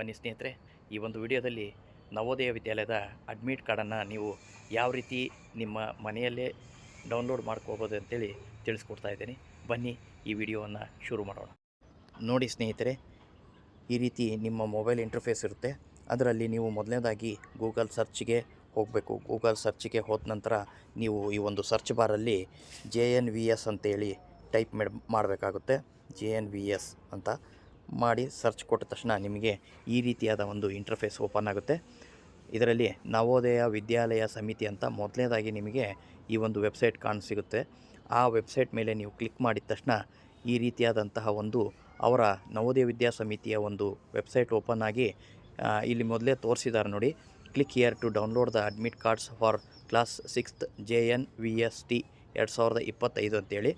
ಬನ್ನಿ ಸ್ನೇಹಿತರೆ, ಈ ಒಂದು ವಿಡಿಯೋದಲ್ಲಿ ನವೋದಯ ವಿದ್ಯಾಲಯದ ಅಡ್ಮಿಟ್ ಕಾರ್ಡನ್ನು ನೀವು ಯಾವ ರೀತಿ ನಿಮ್ಮ ಮನೆಯಲ್ಲೇ ಡೌನ್ಲೋಡ್ ಮಾಡ್ಕೋಬೋದು ಅಂತೇಳಿ ತಿಳಿಸ್ಕೊಡ್ತಾ ಇದ್ದೀನಿ. ಬನ್ನಿ ಈ ವಿಡಿಯೋವನ್ನು ಶುರು ಮಾಡೋಣ. ನೋಡಿ ಸ್ನೇಹಿತರೆ, ಈ ರೀತಿ ನಿಮ್ಮ ಮೊಬೈಲ್ ಇಂಟರ್ಫೇಸ್ ಇರುತ್ತೆ. ಅದರಲ್ಲಿ ನೀವು ಮೊದಲನೇದಾಗಿ ಗೂಗಲ್ ಸರ್ಚ್ಗೆ ಹೋಗಬೇಕು. ಗೂಗಲ್ ಸರ್ಚ್ಗೆ ಹೋದ ನಂತರ ನೀವು ಈ ಒಂದು ಸರ್ಚ್ ಬಾರಲ್ಲಿ ಜೆ ಎನ್ ವಿ ಎಸ್ ಅಂತೇಳಿ ಟೈಪ್ ಮಾಡಬೇಕಾಗುತ್ತೆ. ಜೆ ಎನ್ ವಿ ಎಸ್ ಅಂತ. ಮಾಡಿ ಸರ್ಚ್ ಕೊಟ್ಟ ತಕ್ಷಣ ನಿಮಗೆ ಈ ರೀತಿಯಾದ ಒಂದು ಇಂಟರ್ಫೇಸ್ ಓಪನ್ ಆಗುತ್ತೆ. ಇದರಲ್ಲಿ ನವೋದಯ ವಿದ್ಯಾಲಯ ಸಮಿತಿ ಅಂತ ಮೊದಲನೇದಾಗಿ ನಿಮಗೆ ಈ ಒಂದು ವೆಬ್ಸೈಟ್ ಕಾಣಸಿಗುತ್ತೆ ಆ ವೆಬ್ಸೈಟ್ ಮೇಲೆ ನೀವು ಕ್ಲಿಕ್ ಮಾಡಿದ ತಕ್ಷಣ ಈ ರೀತಿಯಾದಂತಹ ಒಂದು ಅವರ ನವೋದಯ ವಿದ್ಯಾ ಸಮಿತಿಯ ಒಂದು ವೆಬ್ಸೈಟ್ ಓಪನ್ ಆಗಿ ಇಲ್ಲಿ ಮೊದಲೇ ತೋರಿಸಿದ್ದಾರೆ ನೋಡಿ. Click here to download the admit cards for class sixth J N V S T ಎರಡು ಸಾವಿರದ ಇಪ್ಪತ್ತೈದು ಅಂತೇಳಿ.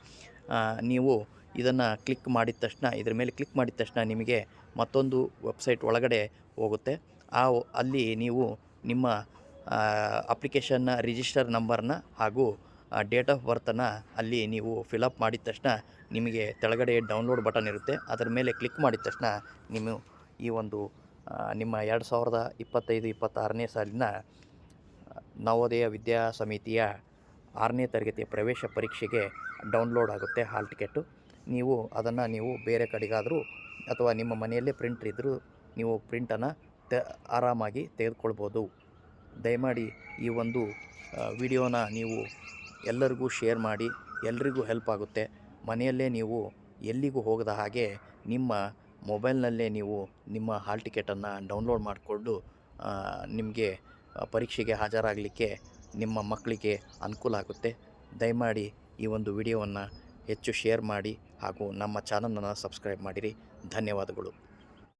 ನೀವು ಇದನ್ನು ಕ್ಲಿಕ್ ಮಾಡಿದ ತಕ್ಷಣ, ಇದ್ರ ಮೇಲೆ ಕ್ಲಿಕ್ ಮಾಡಿದ ತಕ್ಷಣ ನಿಮಗೆ ಮತ್ತೊಂದು ವೆಬ್ಸೈಟ್ ಒಳಗಡೆ ಹೋಗುತ್ತೆ. ಆ ಅಲ್ಲಿ ನೀವು ನಿಮ್ಮ ಅಪ್ಲಿಕೇಶನ್ನ, ರಿಜಿಸ್ಟರ್ ನಂಬರ್ನ ಹಾಗೂ ಡೇಟ್ ಆಫ್ ಬರ್ತನ್ನು ಅಲ್ಲಿ ನೀವು ಫಿಲಪ್ ಮಾಡಿದ ತಕ್ಷಣ ನಿಮಗೆ ತೆಳಗಡೆ ಡೌನ್ಲೋಡ್ ಬಟನ್ ಇರುತ್ತೆ. ಅದರ ಮೇಲೆ ಕ್ಲಿಕ್ ಮಾಡಿದ ತಕ್ಷಣ ನೀವು ಈ ಒಂದು ನಿಮ್ಮ ಎರಡು ಸಾವಿರದ ಇಪ್ಪತ್ತೈದು, ಇಪ್ಪತ್ತಾರನೇ ಸಾಲಿನ ನವೋದಯ ವಿದ್ಯಾ ಸಮಿತಿಯ ಆರನೇ ತರಗತಿಯ ಪ್ರವೇಶ ಪರೀಕ್ಷೆಗೆ ಡೌನ್ಲೋಡ್ ಆಗುತ್ತೆ ಹಾಲ್ ಟಿಕೆಟು. ನೀವು ಅದನ್ನು ನೀವು ಬೇರೆ ಕಡೆಗಾದರೂ ಅಥವಾ ನಿಮ್ಮ ಮನೆಯಲ್ಲೇ ಪ್ರಿಂಟ್ರ್ ಇದ್ದರೂ ನೀವು ಪ್ರಿಂಟನ್ನು ತ ಆರಾಮಾಗಿ ತೆಗೆದುಕೊಳ್ಬೋದು. ದಯಮಾಡಿ ಈ ಒಂದು ವಿಡಿಯೋನ ನೀವು ಎಲ್ಲರಿಗೂ ಶೇರ್ ಮಾಡಿ, ಎಲ್ರಿಗೂ ಹೆಲ್ಪ್ ಆಗುತ್ತೆ. ಮನೆಯಲ್ಲೇ ನೀವು ಎಲ್ಲಿಗೂ ಹೋಗದ ಹಾಗೆ ನಿಮ್ಮ ಮೊಬೈಲ್ನಲ್ಲೇ ನೀವು ನಿಮ್ಮ ಹಾಲ್ ಟಿಕೆಟನ್ನು ಡೌನ್ಲೋಡ್ ಮಾಡಿಕೊಂಡು ನಿಮಗೆ ಪರೀಕ್ಷೆಗೆ ಹಾಜರಾಗಲಿಕ್ಕೆ ನಿಮ್ಮ ಮಕ್ಕಳಿಗೆ ಅನುಕೂಲ ಆಗುತ್ತೆ. ದಯಮಾಡಿ ಈ ಒಂದು ವಿಡಿಯೋವನ್ನು ಹೆಚ್ಚು ಶೇರ್ ಮಾಡಿ ಹಾಗೂ ನಮ್ಮ ಚಾನಲನ್ನು ಸಬ್ಸ್ಕ್ರೈಬ್ ಮಾಡಿರಿ. ಧನ್ಯವಾದಗಳು.